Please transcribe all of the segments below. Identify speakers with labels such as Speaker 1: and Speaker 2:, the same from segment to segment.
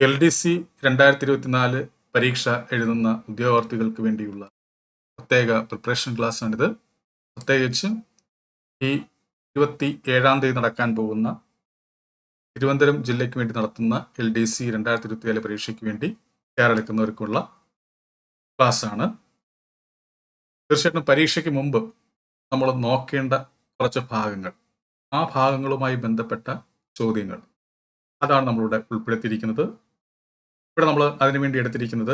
Speaker 1: L D C രണ്ടായിരത്തി ഇരുപത്തിനാല് പരീക്ഷ എഴുതുന്ന ഉദ്യോഗാർത്ഥികൾക്ക് വേണ്ടിയുള്ള പ്രത്യേക പ്രിപ്പറേഷൻ ക്ലാസ്സാണിത് പ്രത്യേകിച്ച് ഈ ഇരുപത്തി ഏഴാം തീയതി നടക്കാൻ പോകുന്ന തിരുവനന്തപുരം ജില്ലയ്ക്ക് വേണ്ടി നടത്തുന്ന എൽ ഡി സി രണ്ടായിരത്തി ഇരുപത്തിനാല് പരീക്ഷയ്ക്ക് വേണ്ടി തയ്യാറെടുക്കുന്നവർക്കുള്ള ക്ലാസ്സാണ് തീർച്ചയായിട്ടും പരീക്ഷയ്ക്ക് മുമ്പ് നമ്മൾ നോക്കേണ്ട കുറച്ച് ഭാഗങ്ങൾ ആ ഭാഗങ്ങളുമായി ബന്ധപ്പെട്ട ചോദ്യങ്ങൾ. അതാണ് നമ്മളിവിടെ ഉൾപ്പെടുത്തിയിരിക്കുന്നത്. ഇവിടെ നമ്മൾ അതിനുവേണ്ടി എടുത്തിരിക്കുന്നത്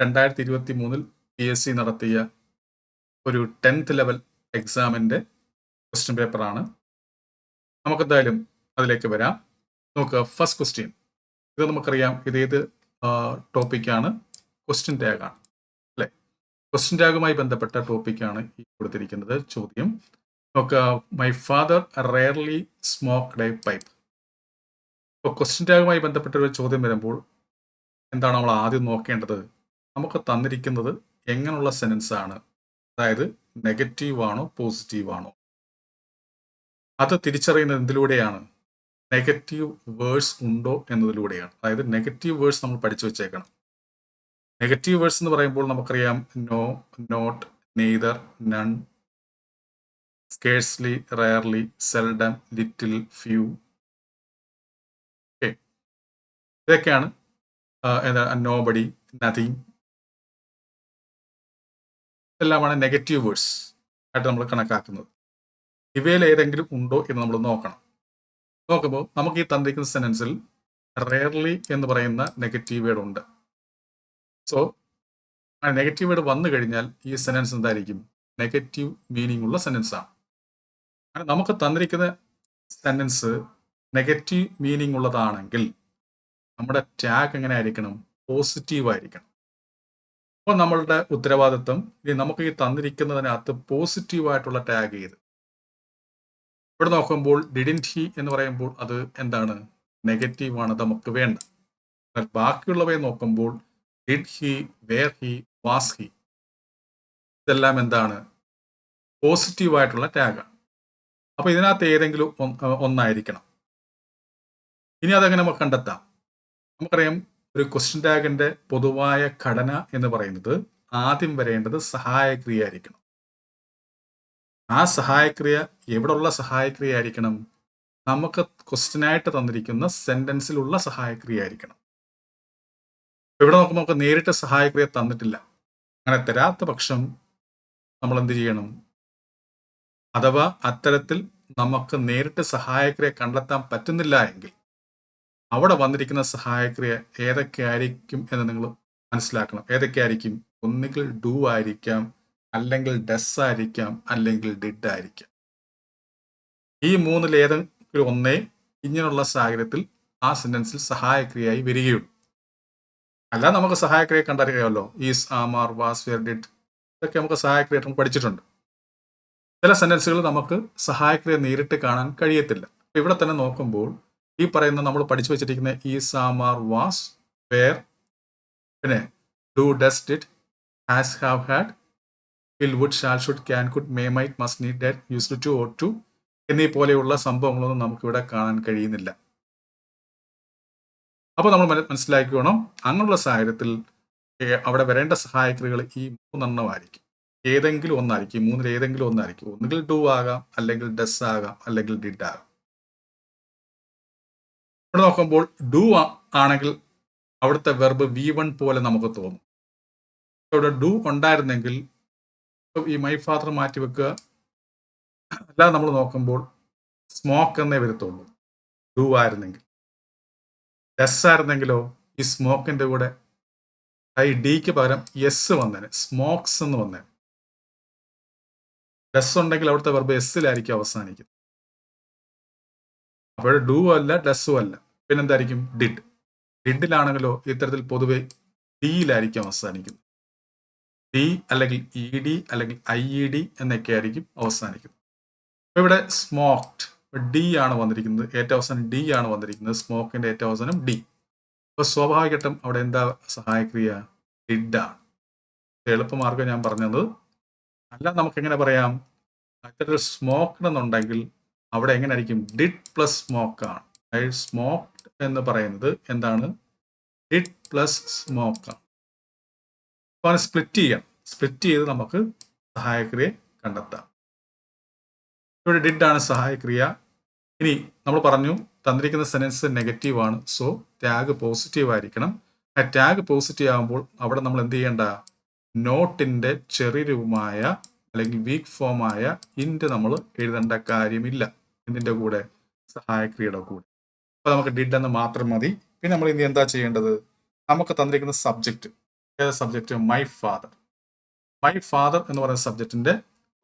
Speaker 1: രണ്ടായിരത്തി ഇരുപത്തി മൂന്നിൽ പി എസ് സി നടത്തിയ ഒരു ടെൻത്ത് ലെവൽ എക്സാമിന്റെ ക്വസ്റ്റ്യൻ പേപ്പറാണ് നമുക്കെന്തായാലും അതിലേക്ക് വരാം. നമുക്ക് ഫസ്റ്റ് ക്വസ്റ്റ്യൻ ഇത് നമുക്കറിയാം ഇത് ഏത് ടോപ്പിക്കാണ് ക്വസ്റ്റ്യൻ ടാഗാണ് അല്ലേ? ക്വസ്റ്റ്യൻ ടാഗുമായി ബന്ധപ്പെട്ട ടോപ്പിക്കാണ് ഈ കൊടുത്തിരിക്കുന്നത് ചോദ്യം. നമുക്ക് my father rarely smoked a pipe ഇപ്പോൾ ക്വസ്റ്റ്യൻ ടാഗുമായി ബന്ധപ്പെട്ട ഒരു ചോദ്യം വരുമ്പോൾ എന്താണ് നമ്മൾ ആദ്യം നോക്കേണ്ടത്? നമുക്ക് തന്നിരിക്കുന്നത് എങ്ങനെയുള്ള സെന്റൻസ് ആണ്? അതായത് നെഗറ്റീവ് ആണോ പോസിറ്റീവ് ആണോ? അത് തിരിച്ചറിയുന്നത് എന്തിലൂടെയാണ്? നെഗറ്റീവ് വേഴ്സ് ഉണ്ടോ എന്നതിലൂടെയാണ്. അതായത് നെഗറ്റീവ് വേഴ്സ് നമ്മൾ പഠിച്ചു വെച്ചേക്കണം. നെഗറ്റീവ് വേഴ്സ് എന്ന് പറയുമ്പോൾ നമുക്കറിയാം no not neither none scarcely rarely seldom little few okay ഇതൊക്കെയാണ് എന്താ നോബഡി nothing. ഇതെല്ലാമാണ് നെഗറ്റീവ് വേഴ്സ് ആയിട്ട് നമ്മൾ കണക്കാക്കുന്നത്. ഇവയിൽ ഏതെങ്കിലും ഉണ്ടോ എന്ന് നമ്മൾ നോക്കണം. നോക്കുമ്പോൾ നമുക്ക് ഈ തന്നിരിക്കുന്ന സെന്റൻസിൽ റെയർലി എന്ന് പറയുന്ന നെഗറ്റീവ് വേർഡ് ഉണ്ട്. സോ ആ നെഗറ്റീവ് വേർഡ് വന്നു കഴിഞ്ഞാൽ ഈ സെന്റൻസ് എന്തായിരിക്കും? നെഗറ്റീവ് മീനിങ് ഉള്ള സെന്റൻസ് ആണ്. നമുക്ക് തന്നിരിക്കുന്ന സെന്റൻസ് നെഗറ്റീവ് മീനിങ് ഉള്ളതാണെങ്കിൽ നമ്മുടെ ടാഗ് എങ്ങനെ ആയിരിക്കണം? പോസിറ്റീവ് ആയിരിക്കണം. അപ്പോൾ നമ്മളുടെ ഉത്തരവാദിത്വം ഇനി നമുക്ക് ഈ തന്നിരിക്കുന്നതിനകത്ത് പോസിറ്റീവ് ആയിട്ടുള്ള ടാഗ് ചെയ്ത് ഇവിടെ നോക്കുമ്പോൾ ഡിഡിൻ ഹി എന്ന് പറയുമ്പോൾ അത് എന്താണ്? നെഗറ്റീവ് ആണ് നമുക്ക് വേണ്ട. എന്നാൽ ബാക്കിയുള്ളവയെ നോക്കുമ്പോൾ did he were he was he ഇതെല്ലാം എന്താണ്? പോസിറ്റീവ് ആയിട്ടുള്ള ടാഗാണ് അപ്പോൾ ഇതിനകത്ത് ഏതെങ്കിലും ഒന്നായിരിക്കണം. ഇനി അതെങ്ങനെ നമുക്ക് കണ്ടെത്താം? നമുക്കറിയാം ഒരു ക്വസ്റ്റ്യൻ ടാഗിന്റെ പൊതുവായ ഘടന എന്ന് പറയുന്നത് ആദ്യം വരേണ്ടത് സഹായക്രിയ ആയിരിക്കണം ആ സഹായക്രിയ എവിടെയുള്ള സഹായക്രിയ ആയിരിക്കണം നമുക്ക് ക്വസ്റ്റ്യനായിട്ട് തന്നിരിക്കുന്ന സെന്റൻസിലുള്ള സഹായക്രിയ ആയിരിക്കണം ഇവിടെ നോക്കുമ്പോൾ നമുക്ക് നേരിട്ട് സഹായക്രിയ തന്നിട്ടില്ല. അങ്ങനെ തരാത്ത പക്ഷം നമ്മൾ എന്ത് ചെയ്യണം? അഥവാ അത്തരത്തിൽ നമുക്ക് നേരിട്ട് സഹായക്രിയ കണ്ടെത്താൻ പറ്റുന്നില്ല എങ്കിൽ അവിടെ വന്നിരിക്കുന്ന സഹായക്രിയ ഏതൊക്കെ ആയിരിക്കും എന്ന് നിങ്ങൾ മനസ്സിലാക്കണം. ഏതൊക്കെ ആയിരിക്കും ഒന്നുകിൽ ഡു ആയിരിക്കാം അല്ലെങ്കിൽ ഡസ് ആയിരിക്കാം അല്ലെങ്കിൽ ഡിഡ് ആയിരിക്കാം. ഈ മൂന്നിൽ ഏതെങ്കിലും ഒന്നേ ഇങ്ങനെയുള്ള സാഹചര്യത്തിൽ ആ സെന്റൻസിൽ സഹായക്രിയയായി വരികയുള്ളൂ. അല്ല നമുക്ക് സഹായക്രിയ കണ്ടറിയാമല്ലോ. Is am are was were did ഇതൊക്കെ നമുക്ക് സഹായക്രിയ പഠിച്ചിട്ടുണ്ട്. ചില സെന്റൻസുകൾ നമുക്ക് സഹായക്രിയ നേരിട്ട് കാണാൻ കഴിയത്തില്ല. ഇവിടെ തന്നെ നോക്കുമ്പോൾ ഈ പറയുന്ന നമ്മൾ പഠിച്ചു വെച്ചിരിക്കുന്ന ഈ is am are was were പിന്നെ do does it has have had will would shall should can could may might must need dare use to ought to എന്നീ പോലെയുള്ള സംഭവങ്ങളൊന്നും നമുക്കിവിടെ കാണാൻ കഴിയുന്നില്ല. അപ്പോൾ നമ്മൾ മനസ്സിലാക്കി വേണം അങ്ങനെയുള്ള സാഹചര്യത്തിൽ അവിടെ വരേണ്ട സഹായക്രികൾ ഈ മൂന്നെണ്ണമായിരിക്കും ഏതെങ്കിലും ഒന്നായിരിക്കും. മൂന്നിൽ ഏതെങ്കിലും ഒന്നായിരിക്കും. ഒന്നുകിൽ ഡു ആകാം അല്ലെങ്കിൽ ഡസ് ആകാം അല്ലെങ്കിൽ ഡിഡ് ആകാം. ഇവിടെ നോക്കുമ്പോൾ ഡു ആണെങ്കിൽ അവിടുത്തെ വെർബ് വി വൺ പോലെ നമുക്ക് തോന്നും. ഇവിടെ ഡു ഉണ്ടായിരുന്നെങ്കിൽ ഈ മൈ ഫാദർ മാറ്റി വെക്കുക. അല്ലാതെ നമ്മൾ നോക്കുമ്പോൾ സ്മോക്ക് എന്നേ വരത്തുള്ളൂ. ഡു ആയിരുന്നെങ്കിൽ. എസ് ആയിരുന്നെങ്കിലോ ഈ സ്മോക്കിന്റെ കൂടെ ഐ ഡിക്ക് പകരം എസ് വന്നേനെ. സ്മോക്സ് എന്ന് വന്നേനെ. ഡെസ് ഉണ്ടെങ്കിൽ അവിടുത്തെ വെർബ് എസ്സിലായിരിക്കും അവസാനിക്കുന്നത്. അപ്പോൾ ഡു അല്ല ഡസ്സും അല്ല. പിന്നെന്തായിരിക്കും? ഡിഡ്. ഡിഡിലാണെങ്കിലോ ഇത്തരത്തിൽ പൊതുവെ ഡിയിലായിരിക്കും അവസാനിക്കുന്നത്. ഡി അല്ലെങ്കിൽ ഇ ഡി അല്ലെങ്കിൽ ഐ ഇ ഡി എന്നൊക്കെ ആയിരിക്കും അവസാനിക്കുന്നത്. അപ്പോൾ ഇവിടെ സ്മോക്ഡ് ഡി ആണ് വന്നിരിക്കുന്നത്. ഏറ്റവും അവസാനം ഡി ആണ് വന്നിരിക്കുന്നത്. സ്മോക്കിന്റെ ഏറ്റവും അവസാനം ഡി. അപ്പോൾ സ്വാഭാവികട്ടും അവിടെ എന്താ സഹായക്രിയ? ഡിഡാണ്. എളുപ്പമാർഗം ഞാൻ പറഞ്ഞത്. അല്ല നമുക്ക് എങ്ങനെ പറയാം? ഇത്തരത്തിൽ സ്മോക്ക് എന്നുണ്ടെങ്കിൽ അവിടെ എങ്ങനെ ആയിരിക്കും ഡിഡ് പ്ലസ് സ്മോക്ക് ആണ്. അതായത് സ്മോക്ക് എന്ന് പറയുന്നത് എന്താണ്? ഡിഡ് പ്ലസ് സ്മോക്ക് അപ്പോൾ അതിനെ സ്പ്ലിറ്റ് ചെയ്യാം. സ്പ്ലിറ്റ് ചെയ്ത് നമുക്ക് സഹായക്രിയ കണ്ടെത്താം. ഇവിടെ ഡിഡ് ആണ് സഹായക്രിയ. ഇനി നമ്മൾ പറഞ്ഞു തന്നിരിക്കുന്ന സെന്റൻസ് നെഗറ്റീവ് ആണ്. സോ ടാഗ് പോസിറ്റീവ് ആയിരിക്കണം. ആ ടാഗ് പോസിറ്റീവ് ആകുമ്പോൾ അവിടെ നമ്മൾ എന്ത് ചെയ്യേണ്ട? നോട്ടിന്റെ ചെറിയ രൂപമായ അല്ലെങ്കിൽ വീക്ക് ഫോമായ ഇന്റ് നമ്മൾ എഴുതേണ്ട കാര്യമില്ല. ഇതിന്റെ കൂടെ സഹായക്രിയയുടെ കൂടെ. അപ്പൊ നമുക്ക് ഡിഡ് എന്ന് മാത്രം മതി. പിന്നെ നമ്മൾ ഇനി എന്താ ചെയ്യേണ്ടത്? നമുക്ക് തന്നിരിക്കുന്ന സബ്ജക്റ്റ് ഏത് subject my father my father എന്ന് പറയുന്ന സബ്ജക്റ്റിന്റെ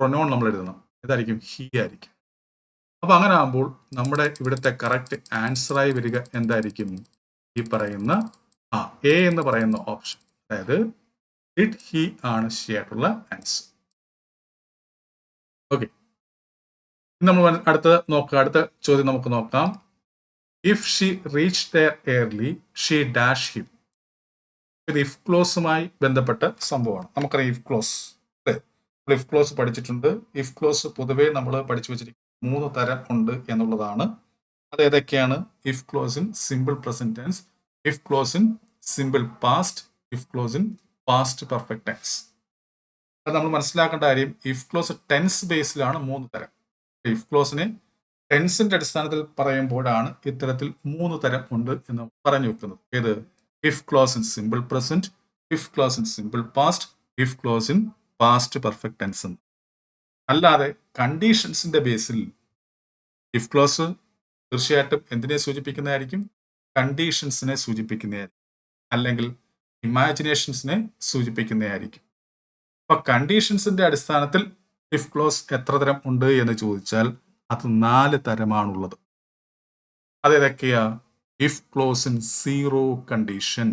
Speaker 1: പ്രൊനോൺ നമ്മൾ എഴുതണം. ഇതായിരിക്കും ഹി ആയിരിക്കും. അപ്പൊ അങ്ങനെ ആകുമ്പോൾ നമ്മുടെ ഇവിടുത്തെ കറക്റ്റ് ആൻസറായി വരിക എന്തായിരിക്കും? ഈ പറയുന്ന ആ എ എന്ന് പറയുന്ന ഓപ്ഷൻ അതായത് ഡിഡ് ഹി ആണ് ശരിയായിട്ടുള്ള ആൻസർ ഓക്കെ നമ്മൾ അടുത്തത് നോക്കുക. അടുത്ത ചോദ്യം നമുക്ക് നോക്കാം. If she reach there early she dash him ഇത് ഇഫ് ക്ലോസുമായി ബന്ധപ്പെട്ട സംഭവമാണ്. നമുക്കറിയാം ഇഫ് ക്ലോസ് അല്ലെ? ഇഫ് ക്ലോസ് പഠിച്ചിട്ടുണ്ട്. ഇഫ് ക്ലോസ് പൊതുവേ നമ്മൾ പഠിച്ചു വെച്ചിരിക്കുന്നത് മൂന്ന് തരം ഉണ്ട് എന്നുള്ളതാണ്. അത് ഏതൊക്കെയാണ്? If clause in simple present if clause in simple past if clause in past perfect tense അത് നമ്മൾ മനസ്സിലാക്കേണ്ട കാര്യം ഇഫ് ക്ലോസ് ടെൻസ് ബേസിലാണ് മൂന്ന് തരം. ഇഫ് ക്ലോസിനെ ടെൻസിന്റെ അടിസ്ഥാനത്തിൽ പറയുമ്പോഴാണ് ഇത്തരത്തിൽ മൂന്ന് തരം ഉണ്ട് എന്ന് പറഞ്ഞു വെക്കുന്നത്. ഏത്? If clause in simple present if clause in simple past if clause in past perfect tense എന്ന്. അല്ലാതെ കണ്ടീഷൻസിന്റെ ബേസിൽ ഇഫ് ക്ലോസ് തീർച്ചയായിട്ടും എന്തിനെ സൂചിപ്പിക്കുന്നതായിരിക്കും? കണ്ടീഷൻസിനെ സൂചിപ്പിക്കുന്നതായിരിക്കും. അല്ലെങ്കിൽ ഇമാജിനേഷൻസിനെ സൂചിപ്പിക്കുന്നതായിരിക്കും. അപ്പൊ കണ്ടീഷൻസിന്റെ അടിസ്ഥാനത്തിൽ ഇഫ് ക്ലോസ് എത്ര തരം ഉണ്ട് എന്ന് ചോദിച്ചാൽ അത് നാല് തരമാണുള്ളത്. അതേതൊക്കെയാ if clause in zero condition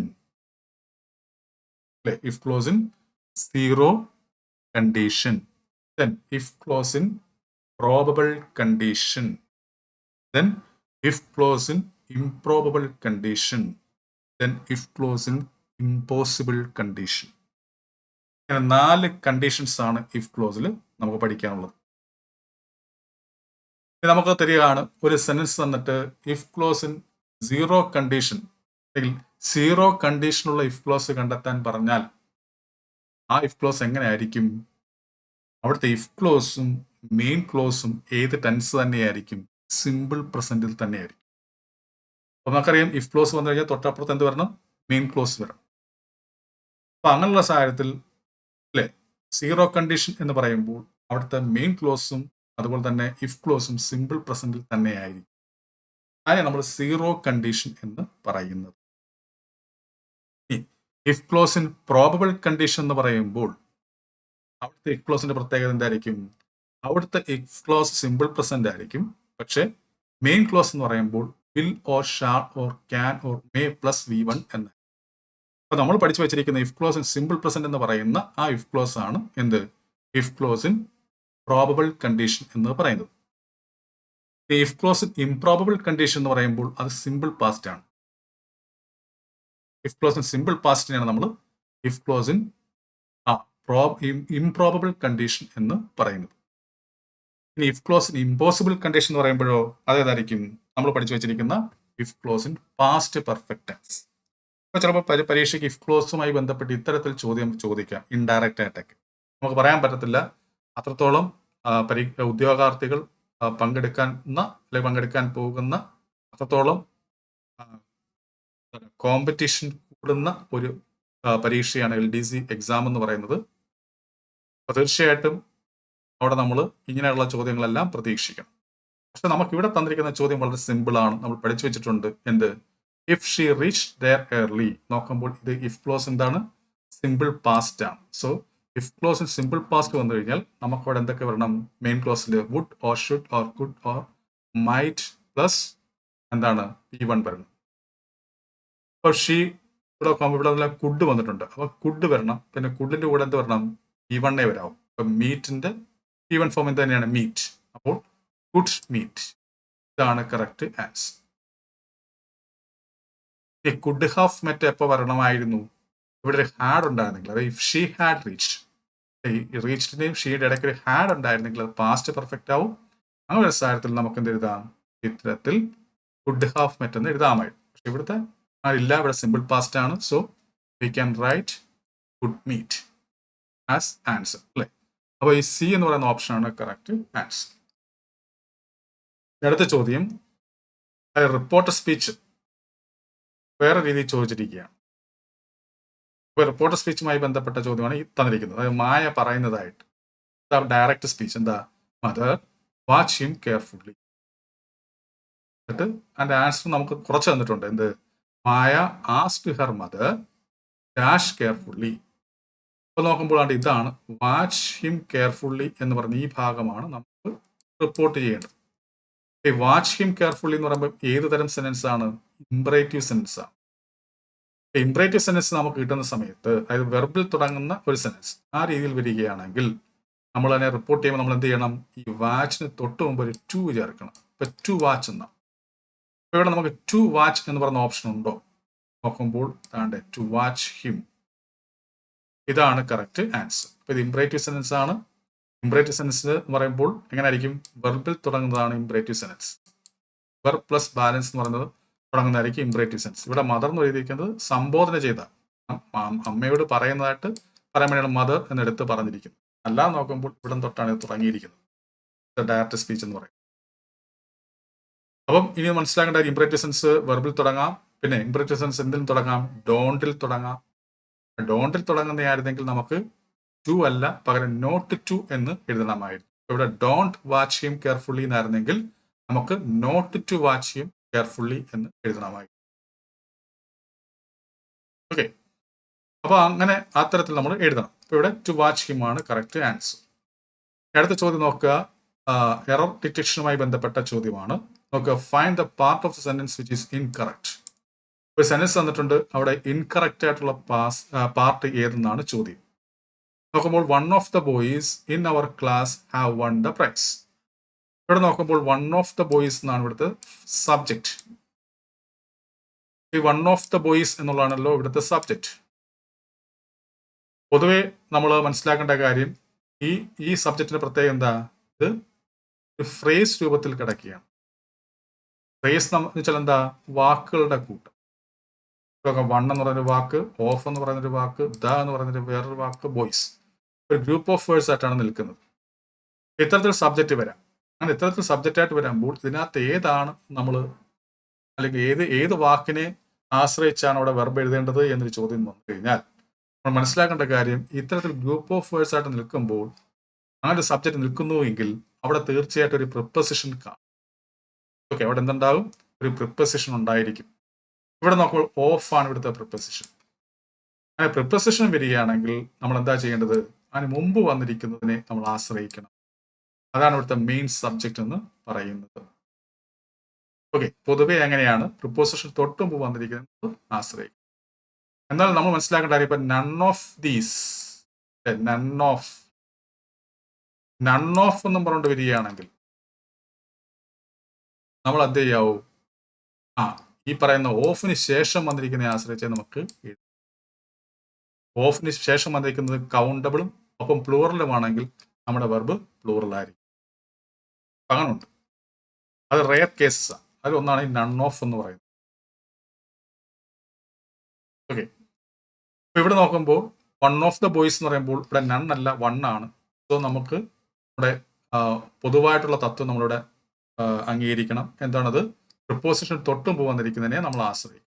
Speaker 1: അല്ലേ? If clause in zero condition then if clause in probable condition then if clause in improbable condition then if clause in impossible condition നാല് കണ്ടീഷൻസ് ആണ് ഇഫ് ക്ലോസിൽ നമുക്ക് പഠിക്കാനുള്ളത്. നമുക്ക് തരികയാണ് ഒരു സെന്റൻസ് തന്നിട്ട് if clause in zero condition അല്ലെങ്കിൽ സീറോ കണ്ടീഷനുള്ള ഇഫ് ക്ലോസ് കണ്ടെത്താൻ പറഞ്ഞാൽ ആ ഇഫ് ക്ലോസ് എങ്ങനെയായിരിക്കും? അവിടുത്തെ ഇഫ് ക്ലോസും മെയിൻ ക്ലോസും ഏത് ടെൻസ് തന്നെയായിരിക്കും? സിമ്പിൾ പ്രസന്റിൽ തന്നെയായിരിക്കും. അപ്പൊ നമുക്കറിയാം ഇഫ് ക്ലോസ് വന്നു കഴിഞ്ഞാൽ തൊട്ടപ്പുറത്ത് എന്ത് വരണം? മെയിൻ ക്ലോസ് വരണം. അപ്പൊ അങ്ങനെയുള്ള സാഹചര്യത്തിൽ അല്ലെ? സീറോ കണ്ടീഷൻ എന്ന് പറയുമ്പോൾ അവിടുത്തെ മെയിൻ ക്ലോസും അതുപോലെ തന്നെ ഇഫ് ക്ലോസും സിമ്പിൾ പ്രസന്റിൽ തന്നെയായിരിക്കും. അതിനെ നമ്മൾ സീറോ കണ്ടീഷൻ എന്ന് പറയുന്നത്. ഇഫ് ക്ലോസിൻ പ്രോബബിൾ കണ്ടീഷൻ എന്ന് പറയുമ്പോൾ അവിടുത്തെ ഇഫ് ക്ലോസിന്റെ പ്രത്യേകത എന്തായിരിക്കും? അവിടുത്തെ ഇഫ് ക്ലോസ് സിമ്പിൾ പ്രസന്റ് ആയിരിക്കും. പക്ഷെ മെയിൻ ക്ലോസ് എന്ന് പറയുമ്പോൾ will or shall or can or may plus V one എന്ന് അപ്പൊ നമ്മൾ പഠിച്ചു വെച്ചിരിക്കുന്ന if clause in simple present എന്ന് പറയുന്ന ആ ഇഫ് ക്ലോസ് ആണ് എന്ത്? If clause in probable condition എന്ന് പറയുന്നത്. If clause in improbable condition എന്ന് പറയുമ്പോൾ അത് സിമ്പിൾ പാസ്റ്റ് ആണ്. ഇഫ് ക്ലോസ് ഇൻ സിമ്പിൾ പാസ്റ്റിനെയാണ് നമ്മൾ if clause in improbable condition എന്ന് പറയുന്നത്. ഇനി if clause in impossible condition എന്ന് പറയുമ്പോഴോ അതേതായിരിക്കും? നമ്മൾ പഠിച്ചു വെച്ചിരിക്കുന്ന if clause in past perfect tense അപ്പോൾ ചിലപ്പോൾ പരീക്ഷയ്ക്ക് ഇഫ് ക്ലോസുമായി ബന്ധപ്പെട്ട് ഇത്തരത്തിൽ ചോദ്യം ചോദിക്കാം. ഇൻഡയറക്റ്റ് ആയിട്ടൊക്കെ നമുക്ക് പറയാൻ പറ്റത്തില്ല. അത്രത്തോളം ഉദ്യോഗാർത്ഥികൾ പങ്കെടുക്കുന്ന അല്ലെങ്കിൽ പങ്കെടുക്കാൻ പോകുന്ന അത്രത്തോളം കോമ്പറ്റീഷൻ കൂടുന്ന ഒരു പരീക്ഷയാണ് എൽ ഡി സി എക്സാം എന്ന് പറയുന്നത്. അപ്പോൾ തീർച്ചയായിട്ടും അവിടെ നമ്മൾ ഇങ്ങനെയുള്ള ചോദ്യങ്ങളെല്ലാം പ്രതീക്ഷിക്കണം. പക്ഷെ നമുക്ക് ഇവിടെ തന്നിരിക്കുന്ന ചോദ്യം വളരെ സിമ്പിളാണ് നമ്മൾ പഠിച്ചു വെച്ചിട്ടുണ്ട്. എന്ത്? If she reach there early നോക്കുമ്പോൾ ഇത് ഇഫ് ക്ലോസ് എന്താണ്? സിമ്പിൾ പാസ്റ്റ് ആണ്. So if clause in simple past വന്നു കഴിഞ്ഞാൽ നമുക്ക് അവിടെ എന്തൊക്കെ വരണം? Main ക്ലോസിൽ would or should or could or might plus എന്താണ്? പി വൺ വരണം. അപ്പോൾ ഷീ ഇവിടെ ഇവിടെ നല്ല കുഡ് വന്നിട്ടുണ്ട്. അപ്പോൾ കുഡ് വരണം. പിന്നെ കുഡിന്റെ കൂടെ എന്ത് വരണം? പി വണ്ണേ വരാവും അപ്പം മീറ്റിന്റെ പി വൺ ഫോം എന്ത് തന്നെയാണ്? മീറ്റ് അപ്പോൾ ഗുഡ് മീറ്റ് ഇതാണ് കറക്റ്റ് ആൻസർ ഈ കുഡ് ഹാഫ് മെറ്റ് എപ്പോൾ വരണമായിരുന്നു? ഇവിടെ ഒരു ഹാഡ് ഉണ്ടായിരുന്നെങ്കിൽ അത് ഇഫ് ഷീ ഹാഡ് റീച്ച് ഈ റീച്ചിന്റെയും ഷീയുടെ ഇടയ്ക്ക് ഒരു ഹാഡ് ഉണ്ടായിരുന്നെങ്കിൽ അത് പാസ്റ്റ് പെർഫെക്റ്റ് ആവും. അങ്ങനെ ഒരു സാഹചര്യത്തിൽ നമുക്ക് എന്ത് എഴുതാം? ഇത്തരത്തിൽ കുഡ് ഹാഫ് മെറ്റ് എന്ന് എഴുതാമായിരുന്നു. പക്ഷെ ഇവിടുത്തെ അതില്ല ഇവിടെ സിമ്പിൾ പാസ്റ്റ് ആണ്. So we can write could meet as answer അല്ലേ? അപ്പോൾ ഈ സി എന്ന് പറയുന്ന ഓപ്ഷനാണ് കറക്റ്റ് ആൻസർ അടുത്ത ചോദ്യം. റിപ്പോർട്ടർ സ്പീച്ച് വേറെ രീതിയിൽ ചോദിച്ചിരിക്കുകയാണ്. ഇപ്പോൾ റിപ്പോർട്ടർ സ്പീച്ചുമായി ബന്ധപ്പെട്ട ചോദ്യമാണ് ഈ തന്നിരിക്കുന്നത്. അതായത് മായ പറയുന്നതായിട്ട്. ഡയറക്റ്റ് സ്പീച്ച് എന്താ? മദർ വാച്ച് ഹിം കെയർഫുള്ളി എന്നിട്ട് അതിന്റെ ആൻസർ നമുക്ക് കുറച്ച് തന്നിട്ടുണ്ട്. എന്ത്? Maya asked her mother dash carefully ഇപ്പോൾ നോക്കുമ്പോഴാണ് ഇതാണ് വാച്ച് ഹിം കെയർഫുള്ളി എന്ന് പറഞ്ഞ ഈ ഭാഗമാണ് നമുക്ക് റിപ്പോർട്ട് ചെയ്യേണ്ടത്. വാച്ച് ഹിം കെയർഫുള്ളി എന്ന് പറയുമ്പോൾ ഏത് തരം സെന്റൻസ് ആണ്? ഇംബ്രേറ്റീവ് സെന്റൻസ് ആണ്. ഇംബ്രേറ്റീവ് സെന്റൻസ് നമുക്ക് കിട്ടുന്ന സമയത്ത് അതായത് വെർബിൽ തുടങ്ങുന്ന ഒരു സെന്റൻസ് ആ രീതിയിൽ വരികയാണെങ്കിൽ നമ്മൾ അതിനെ റിപ്പോർട്ട് ചെയ്യുമ്പോൾ നമ്മൾ എന്ത് ചെയ്യണം? ഈ വാച്ചിന് തൊട്ട് മുമ്പ് ഒരു ടു ചേർക്കണം. ഇപ്പൊ ടു വാച്ച് എന്നാ ഇപ്പൊ ഇവിടെ നമുക്ക് ടു വാച്ച് എന്ന് പറഞ്ഞ ഓപ്ഷൻ ഉണ്ടോ? നോക്കുമ്പോൾ താണ്ടെ ടു വാച്ച് ഹിം ഇതാണ് കറക്റ്റ് ആൻസർ അപ്പൊ ഇത് ഇംബ്രേറ്റീവ് സെന്റൻസ് ആണ്. ഇംബ്രേറ്റീവ് സെന്റൻസ് എന്ന് പറയുമ്പോൾ എങ്ങനെ ആയിരിക്കും? വെർബിൽ തുടങ്ങുന്നതാണ് imperative sentence verb plus balance എന്ന് പറയുന്നത് തുടങ്ങുന്നതായിരിക്കും ഇംബ്രേറ്റീവ് സെൻസ് ഇവിടെ മദർ എന്ന് എഴുതിയിരിക്കുന്നത് സംബോധന ചെയ്ത. അമ്മയോട് പറയുന്നതായിട്ട് പറയാൻ വേണ്ടിയാണ് മദർ എന്നെടുത്ത് പറഞ്ഞിരിക്കുന്നത്. അല്ലാതെ നോക്കുമ്പോൾ ഇവിടം തൊട്ടാണ് ഇത് തുടങ്ങിയിരിക്കുന്നത്. ഡയറക്റ്റ് സ്പീച്ച് എന്ന് പറയും. അപ്പം ഇനി മനസ്സിലാക്കേണ്ട ഇംപ്രേറ്റീവ് സെൻസ് വെർബിൽ തുടങ്ങാം. പിന്നെ ഇംപ്രേറ്റീവ് സെൻസ് എന്തിൽ തുടങ്ങാം? ഡോണ്ടിൽ തുടങ്ങാം. ഡോണ്ടിൽ തുടങ്ങുന്ന ആയിരുന്നെങ്കിൽ നമുക്ക് ടു അല്ല പകരം നോട്ട് ടു എന്ന് എഴുതണമായിരുന്നു. ഇവിടെ ഡോണ്ട് വാച്ച് ഹിം കെയർഫുള്ളി എന്നായിരുന്നെങ്കിൽ നമുക്ക് not to watch him carefully എന്ന് എഴുതണമായി ഓക്കെ അപ്പോൾ അങ്ങനെ ആ തരത്തിൽ നമ്മൾ എഴുതണം. അപ്പോൾ ഇവിടെ ടു വാച്ച് ഹിം ആണ് കറക്റ്റ് ആൻസർ അടുത്ത ചോദ്യം നോക്കുക. എറർ ഡിറ്റക്ഷനുമായി ബന്ധപ്പെട്ട ചോദ്യമാണ്. നോക്കുക. Find the part of the sentence which is incorrect ഒരു സെന്റൻസ് തന്നിട്ടുണ്ട്. അവിടെ ഇൻകറക്റ്റ് ആയിട്ടുള്ള പാസ് പാർട്ട് ഏതെന്നാണ് ചോദ്യം. നോക്കുമ്പോൾ one of the boys in our class have won the prize ഇവിടെ നോക്കുമ്പോൾ വൺ ഓഫ് ദ ബോയ്സ് എന്നാണ് ഇവിടുത്തെ സബ്ജക്റ്റ് ഈ വൺ ഓഫ് ദ ബോയ്സ് എന്നുള്ളതാണല്ലോ ഇവിടുത്തെ സബ്ജക്റ്റ് പൊതുവെ നമ്മൾ മനസ്സിലാക്കേണ്ട കാര്യം ഈ ഈ സബ്ജക്റ്റിന്റെ പ്രത്യേകത എന്താ? ഇത് ഫ്രേസ് രൂപത്തിൽ കിടക്കുകയാണ്. ഫ്രേസ് വെച്ചാൽ എന്താ? വാക്കുകളുടെ കൂട്ടം. വൺ എന്ന് പറയുന്നൊരു വാക്ക് ഓഫ് എന്ന് പറയുന്നൊരു വാക്ക് ദ എന്ന് പറയുന്നൊരു വേറൊരു വാക്ക് ബോയ്സ് ഒരു ഗ്രൂപ്പ് ഓഫ് വേർഡ്സ് ആയിട്ടാണ് നിൽക്കുന്നത്. ഇത്തരത്തിൽ സബ്ജക്റ്റ് വരാം. അങ്ങനെ ഇത്തരത്തിൽ സബ്ജക്റ്റ് ആയിട്ട് വരുമ്പോൾ ഇതിനകത്ത് ഏതാണ് നമ്മൾ അല്ലെങ്കിൽ ഏത് ഏത് വാക്കിനെ ആശ്രയിച്ചാണ് അവിടെ വെർബ് എഴുതേണ്ടത് എന്നൊരു ചോദ്യം വന്നു കഴിഞ്ഞാൽ നമ്മൾ മനസ്സിലാക്കേണ്ട കാര്യം ഇത്തരത്തിൽ ഗ്രൂപ്പ് ഓഫ് വേഴ്സ് ആയിട്ട് നിൽക്കുമ്പോൾ അങ്ങനെ സബ്ജക്റ്റ് നിൽക്കുന്നുവെങ്കിൽ അവിടെ തീർച്ചയായിട്ടും ഒരു പ്രിപ്പസിഷൻ കാണും. ഓക്കെ അവിടെ എന്തുണ്ടാവും ഒരു പ്രിപ്പസിഷൻ ഉണ്ടായിരിക്കും. ഇവിടെ നോക്കുമ്പോൾ ഓഫ് ആണ് ഇവിടുത്തെ പ്രിപ്പസിഷൻ അങ്ങനെ പ്രിപ്പസിഷൻ വരികയാണെങ്കിൽ നമ്മൾ എന്താ ചെയ്യേണ്ടത്? അതിന് മുമ്പ് വന്നിരിക്കുന്നതിനെ നമ്മൾ ആശ്രയിക്കണം. അതാണ് ഇവിടുത്തെ മെയിൻ സബ്ജക്റ്റ് എന്ന് പറയുന്നത്. ഓക്കെ പൊതുവെ എങ്ങനെയാണ് പ്രിപ്പോസിഷൻ തൊട്ട് മുമ്പ് വന്നിരിക്കുന്നത് ആശ്രയിക്കും. എന്നാൽ നമ്മൾ മനസ്സിലാക്കേണ്ട കാര്യം ഇപ്പൊ none of these none of none of എന്നും പറഞ്ഞുകൊണ്ട് വരികയാണെങ്കിൽ നമ്മൾ എന്ത് ചെയ്യാവൂ? ആ ഈ പറയുന്ന ഓഫിന് ശേഷം വന്നിരിക്കുന്നതിനെ ആശ്രയിച്ച് നമുക്ക്. ഓഫിന് ശേഷം വന്നിരിക്കുന്നത് കൗണ്ടബിളും ഒപ്പം പ്ലൂറലുമാണെങ്കിൽ നമ്മുടെ വെർബ് പ്ലൂറലായിരിക്കും അങ്ങനുണ്ട് അത് റെയർ കേസസ് ആണ് അതിൽ ഒന്നാണ് ഈ നൺ ഓഫ് എന്ന് പറയുന്നത്. ഓക്കെ അപ്പൊ ഇവിടെ നോക്കുമ്പോൾ വൺ ഓഫ് ദ ബോയ്സ് എന്ന് പറയുമ്പോൾ ഇവിടെ നൺ അല്ല വൺ ആണ്. സോ നമുക്ക് നമ്മുടെ പൊതുവായിട്ടുള്ള തത്വം നമ്മളിവിടെ അംഗീകരിക്കണം. എന്താണത്? പ്രിപ്പോസിഷൻ തൊട്ടും പോകുന്നിരിക്കുന്നതിനെ നമ്മൾ ആശ്രയിക്കും.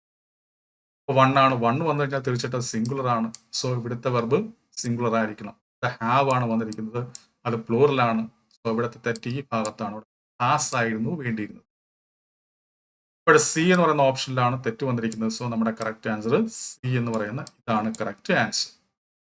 Speaker 1: അപ്പോൾ വൺ ആണ്. വൺ വന്നു കഴിഞ്ഞാൽ തീർച്ചയായിട്ടും സിംഗുലർ ആണ്. സോ ഇവിടുത്തെ വെർബ് സിംഗുലർ ആയിരിക്കണം. ഇവിടെ ഹാവ് ആണ് വന്നിരിക്കുന്നത്. അത് പ്ലൂറലാണ് ഇവിടുത്തെ തെറ്റ് ഈ ഭാഗത്താണ്. ഇവിടെ ഹാസ് ആയിരുന്നു വേണ്ടിയിരുന്നത് ഇവിടെ സി എന്ന് പറയുന്ന ഓപ്ഷനിലാണ് തെറ്റ് വന്നിരിക്കുന്നത്. സോ നമ്മുടെ കറക്റ്റ് ആൻസർ സി എന്ന് പറയുന്ന ഇതാണ് correct answer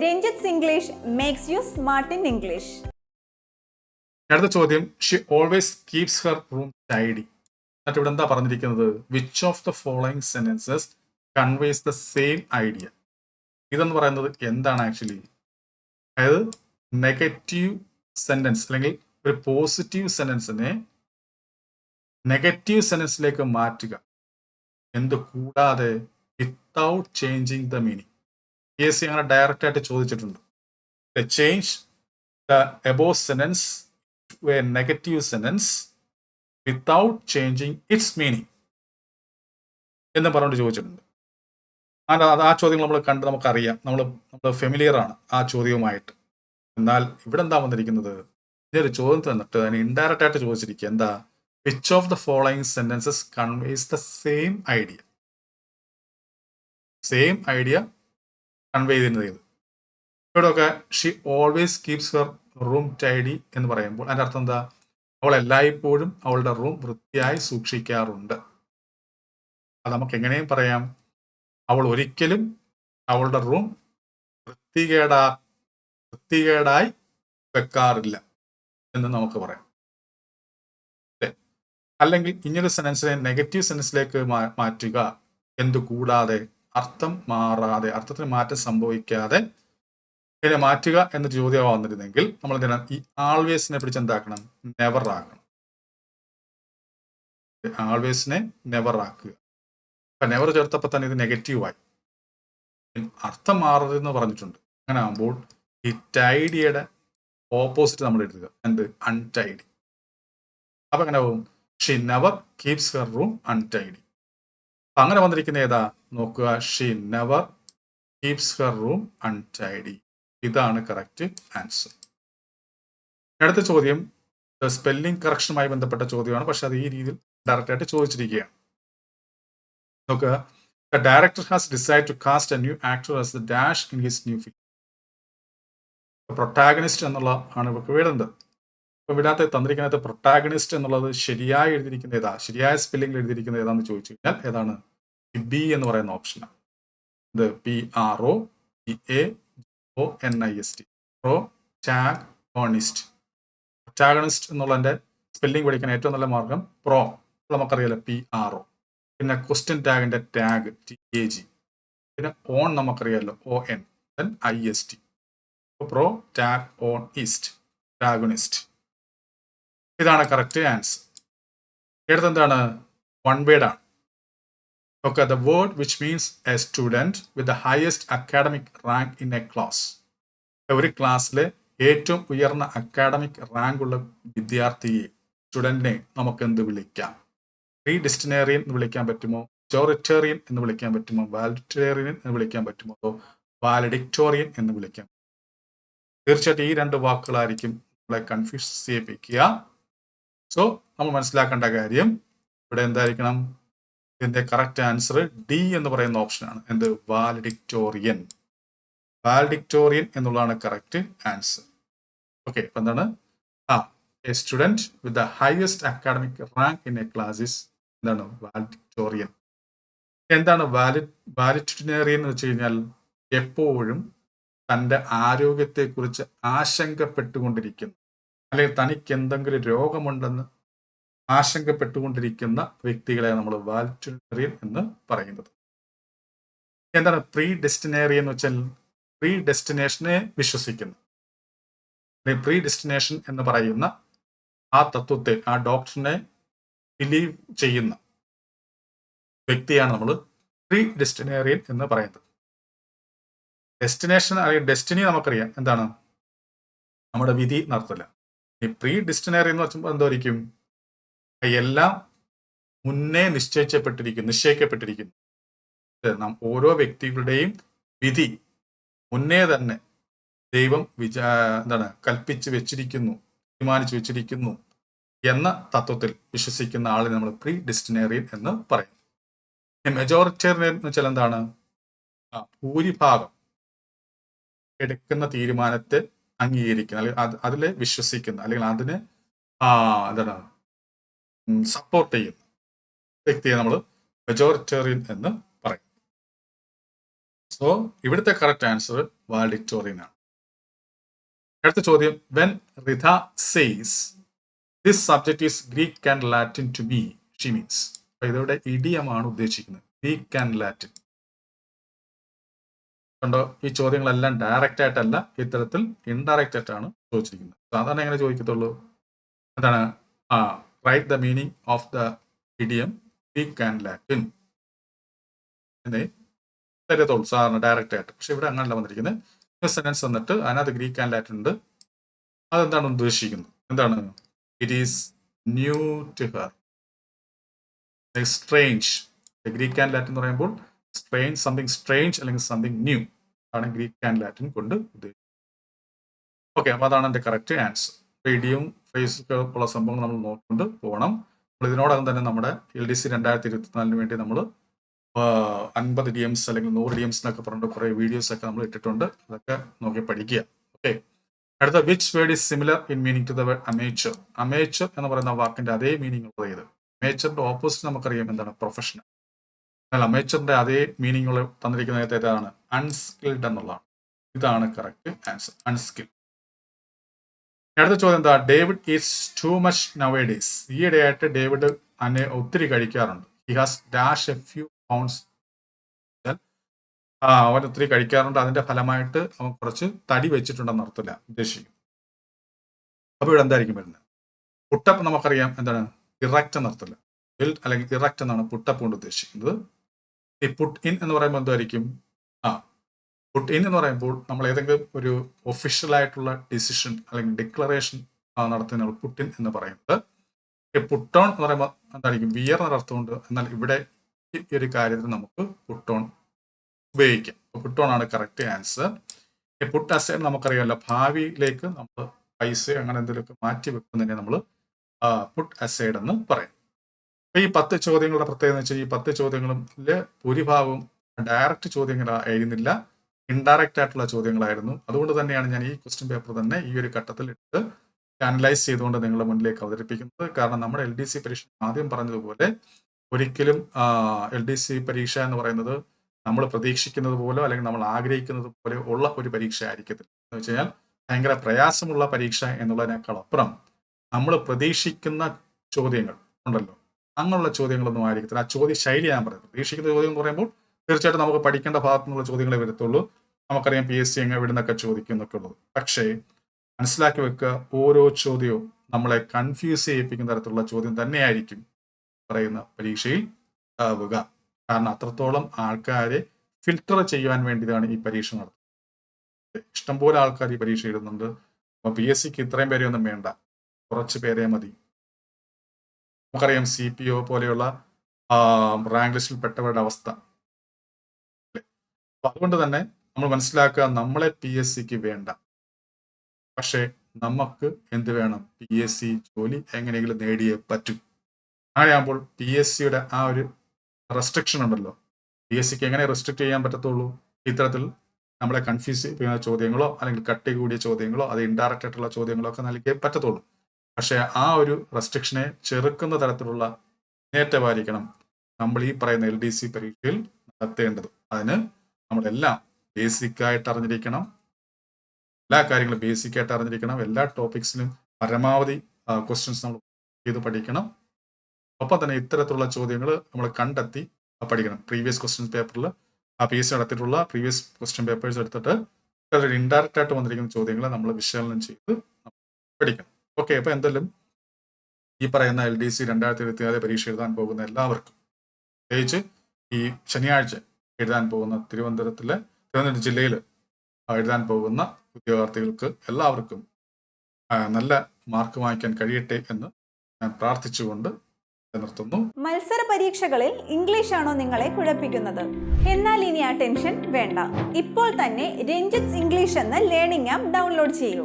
Speaker 2: Ranjith English makes you smart in English
Speaker 1: അടുത്ത ചോദ്യം. She always keeps her room tidy എന്നിട്ട് ഇവിടെ എന്താ പറഞ്ഞിരിക്കുന്നത്? Which of the following sentences conveys the same idea ഇതെന്ന് പറയുന്നത് എന്താണ് ആക്ച്വലി അതായത് നെഗറ്റീവ് സെന്റൻസ് അല്ലെങ്കിൽ ഒരു പോസിറ്റീവ് സെന്റൻസിനെ നെഗറ്റീവ് സെന്റൻസിലേക്ക് മാറ്റുക. എന്ത് കൂടാതെ without changing the meaning P S C അങ്ങനെ ഡയറക്റ്റ് ആയിട്ട് ചോദിച്ചിട്ടുണ്ട്. Change the above sentence to a negative sentence without changing its meaning എന്ന് പറഞ്ഞുകൊണ്ട് ചോദിച്ചിട്ടുണ്ട്. അത് ആ ചോദ്യങ്ങൾ നമ്മൾ കണ്ട് നമുക്കറിയാം. നമ്മൾ നമ്മൾ ഫെമിലിയർ ആണ് ആ ചോദ്യവുമായിട്ട്. എന്നാൽ ഇവിടെ എന്താ വന്നിരിക്കുന്നത്? ഇതൊരു ചോദ്യം തന്നിട്ട് അതിന് ഇൻഡയറക്റ്റ് ആയിട്ട് ചോദിച്ചിരിക്കുക. എന്താ? Which of the following sentences conveys the same idea same idea convey ചെയ്തിരുന്നത് ഇത് ഇവിടെയൊക്കെ she always keeps her room tidy എന്ന് പറയുമ്പോൾ അതിന്റെ അർത്ഥം എന്താ? അവൾ എല്ലായ്പ്പോഴും അവളുടെ റൂം വൃത്തിയായി സൂക്ഷിക്കാറുണ്ട്. അത് നമുക്ക് എങ്ങനെയും പറയാം. അവൾ ഒരിക്കലും അവളുടെ റൂം വൃത്തികേടാ വൃത്തികേടായി വെക്കാറില്ല എന്ന് നമുക്ക് പറയാം. അല്ലെങ്കിൽ ഇങ്ങനൊരു സെൻസിനെ നെഗറ്റീവ് സെൻസിലേക്ക് മാറ്റുക. എന്തു കൂടാതെ അർത്ഥം മാറാതെ അർത്ഥത്തിന് മാറ്റം സംഭവിക്കാതെ ഇതിനെ മാറ്റുക എന്ന ചോദ്യം വന്നിരുന്നെങ്കിൽ നമ്മൾ എന്തിനാ ഈ ആൾവേസിനെ പിടിച്ച് എന്താക്കണം? നെവർ ആക്കണം. ആൾവേസിനെ നെവർ ആക്കുക. അപ്പൊ നെവർ ചേർത്തപ്പോൾ തന്നെ ഇത് നെഗറ്റീവായി അർത്ഥം മാറരുതെന്ന് പറഞ്ഞിട്ടുണ്ട്. അങ്ങനെ ആകുമ്പോൾ ഈ ടൈഡിയുടെ ഓപ്പോസിറ്റ് നമ്മൾ എഴുതുക. എന്ത്? അൺടൈഡി അപ്പൊ എങ്ങനെ ആവും? She never keeps her room untidy അങ്ങനെ വന്നിരിക്കുന്ന ഏതാ? നോക്കുക. She never keeps her room untidy ഇതാണ് കറക്റ്റ് ആൻസർ അടുത്ത ചോദ്യം. സ്പെല്ലിംഗ് കറക്ഷനുമായി ബന്ധപ്പെട്ട ചോദ്യമാണ്. പക്ഷെ അത് ഈ രീതിയിൽ ഡയറക്റ്റ് ആയിട്ട് ചോദിച്ചിരിക്കുകയാണ്. നോക്കുക. The director has decide to cast a new actor as the dash in his new film protagonist എന്നുള്ള ആണ് ഇവർക്ക് വേണ്ടത്. ഇപ്പൊ വിടാത്ത തന്നിരിക്കുന്നത് പ്രൊട്ടാഗണിസ്റ്റ് എന്നുള്ളത് ശരിയായി എഴുതിയിരിക്കുന്ന ഏതാ? ശരിയായ സ്പെല്ലിംഗിൽ എഴുതിയിരിക്കുന്ന ഏതാന്ന് ചോദിച്ചു കഴിഞ്ഞാൽ ഏതാണ്? ബി എന്ന് പറയുന്ന ഓപ്ഷനാണ് ഇത് P R O E A O N I S T protagonist protagonist എന്നുള്ളതിന്റെ സ്പെല്ലിംഗ് പഠിക്കാൻ ഏറ്റവും നല്ല മാർഗം പ്രോ നമുക്കറിയാലോ പി ആർ ഒ പിന്നെ ക്വസ്റ്റ്യൻ ടാഗിന്റെ ടാഗ് ടി എ ജി പിന്നെ ഓൺ നമുക്കറിയാലോ O N then I S T protagonist tagonist ഇതാണ് കറക്റ്റ് ആൻസർ അടുത്ത് എന്താണ് വൺ വേഡ് ആണ്. Okay the word which means a student with the highest academic rank in a class ഒരു ക്ലാസ്സിലെ ഏറ്റവും ഉയർന്ന അക്കാഡമിക് റാങ്ക് ഉള്ള വിദ്യാർത്ഥിയെ സ്റ്റുഡന്റിനെ നമുക്ക് എന്ത് വിളിക്കാം? പ്രീ ഡിസ്റ്റിനേറിയൻ എന്ന് വിളിക്കാൻ പറ്റുമോ? ജോറിറ്റേറിയൻ എന്ന് വിളിക്കാൻ പറ്റുമോ? വാലിറ്റേറിയൻ എന്ന് വിളിക്കാൻ പറ്റുമോ? അതോ വാലഡിക്ടോറിയൻ എന്ന് വിളിക്കാം? തീർച്ചയായിട്ടും ഈ രണ്ട് വാക്കുകളായിരിക്കും നമ്മളെ കൺഫ്യൂസ് ചെയ്യിപ്പിക്കുക. സോ നമ്മൾ മനസ്സിലാക്കേണ്ട കാര്യം ഇവിടെ എന്തായിരിക്കണം? ഇതിന്റെ കറക്റ്റ് ആൻസർ ഡി എന്ന് പറയുന്ന ഓപ്ഷനാണ് എന്ത്? വാലഡിക്ടോറിയൻ. വാലഡിക്ടോറിയൻ എന്നുള്ളതാണ് കറക്റ്റ് ആൻസർ ഓക്കെ അപ്പൊ എന്താണ്? ആ a student with the highest academic rank in a class എന്താണ്? വാലഡിക്ടോറിയൻ. എന്താണ് വാലിഡ് വാലിറ്റിനേറിയൻ എന്ന് വെച്ച് കഴിഞ്ഞാൽ എപ്പോഴും തന്റെ ആരോഗ്യത്തെക്കുറിച്ച് ആശങ്കപ്പെട്ടുകൊണ്ടിരിക്കുന്നു. അല്ലെങ്കിൽ തനിക്ക് എന്തെങ്കിലും രോഗമുണ്ടെന്ന് ആശങ്കപ്പെട്ടുകൊണ്ടിരിക്കുന്ന വ്യക്തികളെ നമ്മൾ വാൽറ്റുനറിയൻ എന്ന് പറയുന്നത്. എന്താണ് പ്രീ ഡെസ്റ്റിനേറിയൻ എന്ന് വെച്ചാൽ പ്രീ ഡെസ്റ്റിനേഷനെ വിശ്വസിക്കുന്നു. പ്രീ ഡെസ്റ്റിനേഷൻ എന്ന് പറയുന്ന ആ തത്വത്തെ ആ ഡോക്ടറിനെ ബിലീവ് ചെയ്യുന്ന വ്യക്തിയാണ് നമ്മൾ പ്രീ ഡെസ്റ്റിനേറിയൻ എന്ന് പറയുന്നത്. ഡെസ്റ്റിനേഷൻ അല്ലെങ്കിൽ ഡെസ്റ്റിനി നമുക്കറിയാം. എന്താണ്? നമ്മുടെ വിധി നടത്തില്ല. ഈ പ്രീ ഡിസ്റ്റിനറി എന്ന് വെച്ചുമ്പോൾ എന്തായിരിക്കും എല്ലാം മുന്നേ നിശ്ചയിക്കപ്പെട്ടിരിക്കുന്നു. നിശ്ചയിക്കപ്പെട്ടിരിക്കുന്നു നാം ഓരോ വ്യക്തികളുടെയും വിധി മുന്നേ തന്നെ ദൈവം വിചാ എന്താണ് കൽപ്പിച്ചു വെച്ചിരിക്കുന്നു തീരുമാനിച്ചു വെച്ചിരിക്കുന്നു എന്ന തത്വത്തിൽ വിശ്വസിക്കുന്ന ആളിനെ നമ്മൾ പ്രീ ഡിസ്റ്റിനേറിയൻ എന്ന് പറയും. മെജോറിറ്റേറിയൻ എന്ന് വെച്ചാൽ എന്താണ്? ഭൂരിഭാഗം എടുക്കുന്ന തീരുമാനത്തെ അംഗീകരിക്കുന്ന അല്ലെങ്കിൽ അത് അതിൽ വിശ്വസിക്കുന്ന അല്ലെങ്കിൽ അതിന് എന്താണ് സപ്പോർട്ട് ചെയ്യുന്ന വ്യക്തിയെ നമ്മൾ മെജോറിറ്റേറിയൻ എന്ന് പറയും. സോ ഇവിടുത്തെ കറക്റ്റ് ആൻസർ വാലിക്ടോറിയൻ ആണ് അടുത്ത ചോദ്യം when Rita says this subject is Greek and Latin to me she means ഇതോടെ ഇഡിയമാണ് ഉദ്ദേശിക്കുന്നത്. ഗ്രീക്ക് ആൻഡ് ലാറ്റിൻ കണ്ടോ ഈ ചോദ്യങ്ങളെല്ലാം ഡയറക്റ്റ് ആയിട്ടല്ല ഇത്തരത്തിൽ ഇൻഡയറക്റ്റ് ആയിട്ടാണ് ചോദിച്ചിരിക്കുന്നത്. സാധാരണ എങ്ങനെ ചോദിക്കത്തുള്ളൂ? എന്താണ്? ആ right the meaning of the idiom Greek and Latin എന്നേ തരത്തുള്ളൂ സാധാരണ ഡയറക്റ്റ് ആയിട്ട്. പക്ഷെ ഇവിടെ അങ്ങനെയല്ല വന്നിരിക്കുന്നത്. സെന്റൻസ് വന്നിട്ട് അതിനകത്ത് ഗ്രീക്ക് ആൻഡ് ലാറ്റിൻ ഉണ്ട്. അതെന്താണ് ഉദ്ദേശിക്കുന്നത്? എന്താണ്? It is new to her strange Greek and Latin എന്ന് പറയുമ്പോൾ സ്ട്രേഞ്ച് സംതിങ് സ്ട്രേഞ്ച് അല്ലെങ്കിൽ സംതിങ് ന്യൂ ആണ് ഗ്രീക്ക് ആൻഡ് ലാറ്റിൻ കൊണ്ട് ഉദ്ദേശിക്കുന്നത് ഓക്കെ അപ്പോൾ അതാണ് എന്റെ കറക്റ്റ് ആൻസർ ഇടിയും ഫ്രേസൊക്കെ ഉള്ള സംഭവങ്ങൾ നമ്മൾ നോക്കിക്കൊണ്ട് പോകണം. നമ്മൾ ഇതിനോടകം തന്നെ നമ്മുടെ എൽ ഡി സി രണ്ടായിരത്തി ഇരുപത്തിനാലിന് വേണ്ടി നമ്മൾ അൻപത് ഡി എംസ് അല്ലെങ്കിൽ നൂറ് ഡി എംസ് എന്നൊക്കെ പറഞ്ഞിട്ട് കുറേ വീഡിയോസ് ഒക്കെ നമ്മൾ ഇട്ടിട്ടുണ്ട്. അതൊക്കെ നോക്കി പഠിക്കുക. ഓക്കെ അടുത്ത which word is similar in meaning to the word amateur amateur എന്ന് പറയുന്ന വാക്കിന്റെ അതേ മീനിങ് ഉള്ളത് ഏത് അമേച്ചറിന്റെ ഓപ്പോസിറ്റ് നമുക്കറിയാം എന്താണ് പ്രൊഫഷണൽ എന്നാൽ മെച്ചറിന്റെ അതേ മീനിങ് ഉള്ള തന്നിരിക്കുന്നത് ഏതാണ്? അൺസ്കിൽഡ് എന്നുള്ളതാണ്. ഇതാണ് കറക്റ്റ് ആൻസർ അൺസ്കിൽഡ് അടുത്ത ചോദ്യം എന്താ? David is too much nowadays ഈയിടെയായിട്ട് ഡേവിഡ് അന്നെ ഒത്തിരി കഴിക്കാറുണ്ട്. He has dash a few pounds അവൻ ഒത്തിരി കഴിക്കാറുണ്ട്. അതിന്റെ ഫലമായിട്ട് അവൻ കുറച്ച് തടി വെച്ചിട്ടുണ്ടെന്ന് അർത്ഥമില്ല. ഉദ്ദേശിക്കും അപ്പൊ ഇവിടെ എന്തായിരിക്കും വരുന്നത്? പുട്ടപ്പ് നമുക്കറിയാം എന്താണ്? ഇറക്റ്റ് എന്ന് അർത്ഥമില്ല ബിൽഡ് അല്ലെങ്കിൽ ഇറക്റ്റ് എന്നാണ് പുട്ടപ്പ് കൊണ്ട് ഉദ്ദേശിക്കുന്നത്. ഈ പുട്ട് ഇൻ എന്ന് പറയുമ്പോൾ എന്തായിരിക്കും? ആ പുട്ട് ഇൻ എന്ന് പറയുമ്പോൾ നമ്മൾ ഏതെങ്കിലും ഒരു ഒഫീഷ്യൽ ആയിട്ടുള്ള ഡിസിഷൻ അല്ലെങ്കിൽ ഡിക്ലറേഷൻ നടത്തുന്ന പുട്ട് ഇൻ എന്ന് പറയുന്നത്. ഈ പുട്ടോൺ എന്ന് പറയുമ്പോൾ എന്തായിരിക്കും? വിയർ എന്നൊരു അർത്ഥമുണ്ട്. എന്നാൽ ഇവിടെ ഈ ഒരു കാര്യത്തിൽ നമുക്ക് പുട്ടോൺ ഉപയോഗിക്കാം. പുട്ടോൺ ആണ് കറക്റ്റ് ആൻസർ ഈ പുട്ട് അസൈഡ് നമുക്കറിയാമല്ലോ ഭാവിയിലേക്ക് നമ്മൾ പൈസ അങ്ങനെ എന്തെങ്കിലുമൊക്കെ മാറ്റി വെക്കുന്നതിനെ നമ്മൾ പുട്ട് അസൈഡ് എന്ന് പറയും. ഈ പത്ത് ചോദ്യങ്ങളുടെ പ്രത്യേകത എന്ന് വെച്ചാൽ ഈ പത്ത് ചോദ്യങ്ങളും ഭൂരിഭാഗവും ഡയറക്റ്റ് ചോദ്യങ്ങളായിരുന്നില്ല ഇൻഡയറക്റ്റ് ആയിട്ടുള്ള ചോദ്യങ്ങളായിരുന്നു. അതുകൊണ്ട് തന്നെയാണ് ഞാൻ ഈ ക്വസ്റ്റ്യൻ പേപ്പർ തന്നെ ഈ ഒരു ഘട്ടത്തിൽ എടുത്ത് അനലൈസ് ചെയ്തുകൊണ്ട് നിങ്ങളുടെ മുന്നിലേക്ക് അവതരിപ്പിക്കുന്നത്. കാരണം നമ്മുടെ എൽ ഡി സി പരീക്ഷ ആദ്യം പറഞ്ഞതുപോലെ ഒരിക്കലും എൽ ഡി സി പരീക്ഷ എന്ന് പറയുന്നത് നമ്മൾ പ്രതീക്ഷിക്കുന്നത് പോലോ അല്ലെങ്കിൽ നമ്മൾ ആഗ്രഹിക്കുന്നത് പോലെ ഉള്ള ഒരു പരീക്ഷ ആയിരിക്കത്തില്ല. എന്ന് വെച്ച് കഴിഞ്ഞാൽ ഭയങ്കര പ്രയാസമുള്ള പരീക്ഷ എന്നുള്ളതിനേക്കാൾ അപ്പുറം നമ്മൾ പ്രതീക്ഷിക്കുന്ന ചോദ്യങ്ങൾ ഉണ്ടല്ലോ. അങ്ങനെയുള്ള ചോദ്യങ്ങളൊന്നും ആയിരിക്കത്തില്ല. ആ ചോദ്യ ശൈലി ഞാൻ പറയുന്നത്. പ്രതീക്ഷിക്കുന്ന ചോദ്യം എന്ന് പറയുമ്പോൾ തീർച്ചയായിട്ടും നമുക്ക് പഠിക്കേണ്ട ഭാഗത്തു നിന്നുള്ള ചോദ്യങ്ങളെ വരത്തുള്ളൂ. നമുക്കറിയാം പി എസ് സി എങ്ങനെ എവിടെ നിന്നൊക്കെ ചോദിക്കും എന്നൊക്കെ ഉള്ളത്. പക്ഷേ മനസ്സിലാക്കി വെക്കുക ഓരോ ചോദ്യവും നമ്മളെ കൺഫ്യൂസ് ചെയ്യിപ്പിക്കുന്ന തരത്തിലുള്ള ചോദ്യം തന്നെയായിരിക്കും പറയുന്ന പരീക്ഷയിൽ ആവുക കാരണം അത്രത്തോളം ആൾക്കാരെ ഫിൽട്ടർ ചെയ്യുവാൻ വേണ്ടിയതാണ് ഈ പരീക്ഷ നടത്തുന്നത്. ഇഷ്ടംപോലെ ആൾക്കാർ ഈ പരീക്ഷ എഴുതുന്നുണ്ട്. അപ്പൊ പി എസ് സിക്ക് ഇത്രയും പേരെയൊന്നും വേണ്ട. കുറച്ച് പേരെ മതി. നമുക്കറിയാം സി പി ഒ പോലെയുള്ള റാങ്ക് ലിസ്റ്റിൽ പെട്ടവരുടെ അവസ്ഥ. അപ്പൊ അതുകൊണ്ട് തന്നെ നമ്മൾ മനസ്സിലാക്കുക നമ്മളെ പി എസ് സിക്ക് വേണ്ട. പക്ഷേ നമുക്ക് എന്ത് വേണം? പി എസ് സി ജോലി എങ്ങനെയെങ്കിലും നേടിയേ പറ്റൂ. അങ്ങനെയാകുമ്പോൾ പി എസ് സിയുടെ ആ ഒരു റെസ്ട്രിക്ഷൻ ഉണ്ടല്ലോ. പി എസ് സിക്ക് എങ്ങനെ റെസ്ട്രിക്ട് ചെയ്യാൻ പറ്റത്തുള്ളൂ? ഇത്തരത്തിൽ നമ്മളെ കൺഫ്യൂസ് ചെയ്യുന്ന ചോദ്യങ്ങളോ അല്ലെങ്കിൽ കട്ടി കൂടിയ ചോദ്യങ്ങളോ അത് ഇൻഡയറക്റ്റ് ആയിട്ടുള്ള ചോദ്യങ്ങളോ ഒക്കെ നൽകിയേ പറ്റത്തുള്ളൂ. പക്ഷേ ആ ഒരു റെസ്ട്രിക്ഷനെ ചെറുക്കുന്ന തരത്തിലുള്ള മുന്നേറ്റമായിരിക്കണം നമ്മൾ ഈ പറയുന്ന എൽ ഡി സി പരീക്ഷയിൽ നടത്തേണ്ടത്. അതിന് നമ്മളെല്ലാം ബേസിക് ആയിട്ട് അറിഞ്ഞിരിക്കണം. എല്ലാ കാര്യങ്ങളും ബേസിക് ആയിട്ട് അറിഞ്ഞിരിക്കണം. എല്ലാ ടോപ്പിക്സിലും പരമാവധി ക്വസ്റ്റ്യൻസ് നമ്മൾ ചെയ്ത് പഠിക്കണം. ഒപ്പം തന്നെ ഇത്തരത്തിലുള്ള ചോദ്യങ്ങൾ നമ്മൾ കണ്ടെത്തി പഠിക്കണം. പ്രീവിയസ് ക്വസ്റ്റ്യൻ പേപ്പറിൽ ആ പി എസ് സി നടത്തിയിട്ടുള്ള പ്രീവിയസ് ക്വസ്റ്റ്യൻ പേപ്പേഴ്സ് എടുത്തിട്ട് ഇൻഡയറക്റ്റ് ആയിട്ട് വന്നിരിക്കുന്ന ചോദ്യങ്ങൾ നമ്മൾ വിശകലനം ചെയ്ത് പഠിക്കണം. ഓക്കെ അപ്പൊ എന്തായാലും ഈ പറയുന്ന എൽ ഡി സി രണ്ടായിരത്തി ഇരുപത്തി നാല് പരീക്ഷ എഴുതാൻ പോകുന്ന എല്ലാവർക്കും പ്രത്യേകിച്ച് ഈ ശനിയാഴ്ച എഴുതാൻ പോകുന്ന തിരുവനന്തപുരത്തിലെ തിരുവനന്തപുരം ജില്ലയിൽ എഴുതാൻ പോകുന്ന ഉദ്യോഗാർത്ഥികൾക്ക് എല്ലാവർക്കും നല്ല മാർക്ക് വാങ്ങിക്കാൻ കഴിയട്ടെ എന്ന് ഞാൻ പ്രാർത്ഥിച്ചുകൊണ്ട് നിർത്തുന്നു.
Speaker 2: മത്സര പരീക്ഷകളിൽ ഇംഗ്ലീഷ് ആണോ നിങ്ങളെ കുഴപ്പിക്കുന്നത്? എന്നാൽ ഇനി ആ ടെൻഷൻ വേണ്ട. ഇപ്പോൾ തന്നെ രഞ്ജിത്സ് ഇംഗ്ലീഷ് എന്ന ലേണിംഗ് ആപ്പ് ഡൗൺലോഡ് ചെയ്യൂ.